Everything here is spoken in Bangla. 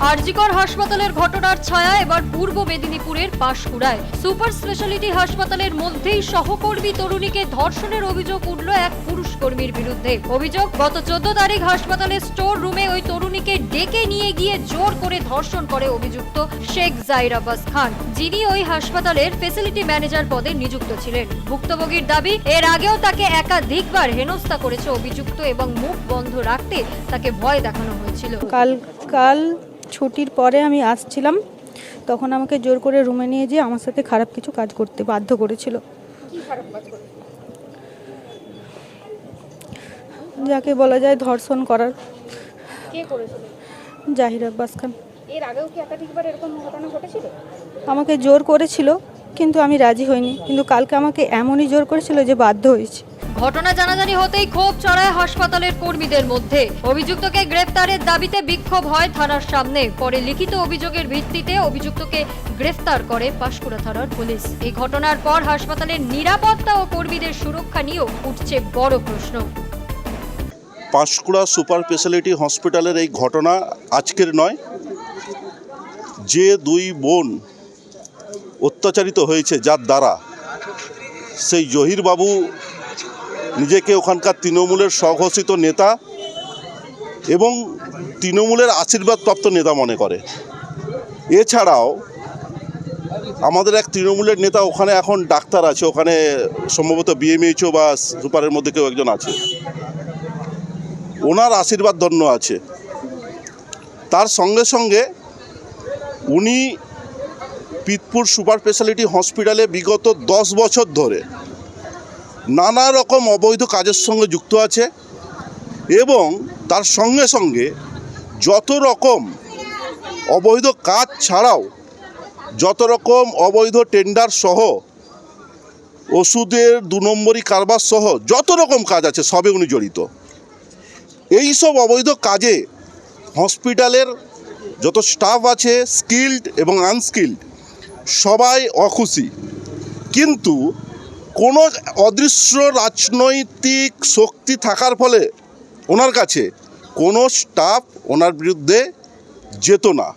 আরজিকর হাসপাতালের ঘটনার ছায়া এবার পূর্ব মেদিনীপুরের পাশকুড়ায়। সুপার স্পেশালিটি হাসপাতালের মধ্যেই সহকর্মী তরুণীকে ধর্ষণের অভিযোগ উঠল এক পুরুষ কর্মীর বিরুদ্ধে। অভিযোগ, গত চোদ্দ তারিখ হাসপাতালের স্টোর রুমে ওই তরুণীকে ডেকে নিয়ে গিয়ে জোর করে ধর্ষণ করে অভিযুক্ত শেখ জাইর আব্বাস খান, যিনি ওই হাসপাতালের ফেসিলিটি ম্যানেজার পদে নিযুক্ত ছিলেন। ভুক্তভোগীর দাবি, এর আগেও তাকে একাধিকবার হেনস্থা করেছে অভিযুক্ত এবং মুখ বন্ধ রাখতে তাকে ভয় দেখানো হয়েছিল। কাল কাল ছুটির পরে আমি আসছিলাম তখন আমাকে জোর করে রুমে নিয়ে যেয়ে আমার সাথে খারাপ কিছু কাজ করতে বাধ্য করেছিল। যাকে বলা যায় ধর্ষণ করার। জাহির আব্বাস খান। এর আগেও কি একাধিকবার এরকম ঘটনা ঘটেছিল? আমাকে জোর করেছিল কিন্তু আমি রাজি হইনি। কিন্তু কালকে আমাকে এমনই জোর করেছিল যে বাধ্য হয়েছি। ঘটনা জানাজানি হতেই ক্ষোভ চড়ায় হাসপাতালের কর্মীদের মধ্যে। অভিযুক্তকে গ্রেফতারের দাবিতে বিক্ষোভ হয় থানার সামনে। পরে লিখিত অভিযোগের ভিত্তিতে অভিযুক্তকে গ্রেফতার করে পাঁশকুড়া থানার পুলিশ। এই ঘটনার পর হাসপাতালের নিরাপত্তা ও কর্মীদের সুরক্ষা নিয়েও উঠছে বড় প্রশ্ন। পাঁশকুড়া সুপার স্পেশালিটি হসপিটালের এই ঘটনা আজকের নয়। যে দুই বোন অত্যাচারিত হয়েছে যার দ্বারা, সেই জহির বাবু নিজেকে ওখানকার তৃণমূলের স্বঘোষিত নেতা এবং তৃণমূলের আশীর্বাদপ্রাপ্ত নেতা মনে করে। এছাড়াও আমাদের এক তৃণমূলের নেতা ওখানে এখন ডাক্তার আছে, ওখানে সম্ভবত বিএমএইচও বা সুপারের মধ্যে কেউ একজন আছে। ওনার আশীর্বাদ ধন্য আছে। তার সঙ্গে সঙ্গে উনি পিতপুর সুপার স্পেশালিটি হসপিটালে বিগত দশ বছর ধরে নানা রকম অবৈধ কাজের সঙ্গে যুক্ত আছে এবং তার সঙ্গে সঙ্গে যত রকম অবৈধ কাজ ছাড়াও যত রকম অবৈধ টেন্ডার সহ ওষুধের দু নম্বরই কারবার সহ যত রকম কাজ আছে সবে উনি জড়িত। এই সব অবৈধ কাজে হসপিটালের যত স্টাফ আছে স্কিল্ড এবং আনস্কিল্ড সবাই অখুশি। কিন্তু কোনো অদৃশ্য রাজনৈতিক শক্তি থাকার ফলে ওনার কাছে কোনো স্টাফ ওনার বিরুদ্ধে যেত না।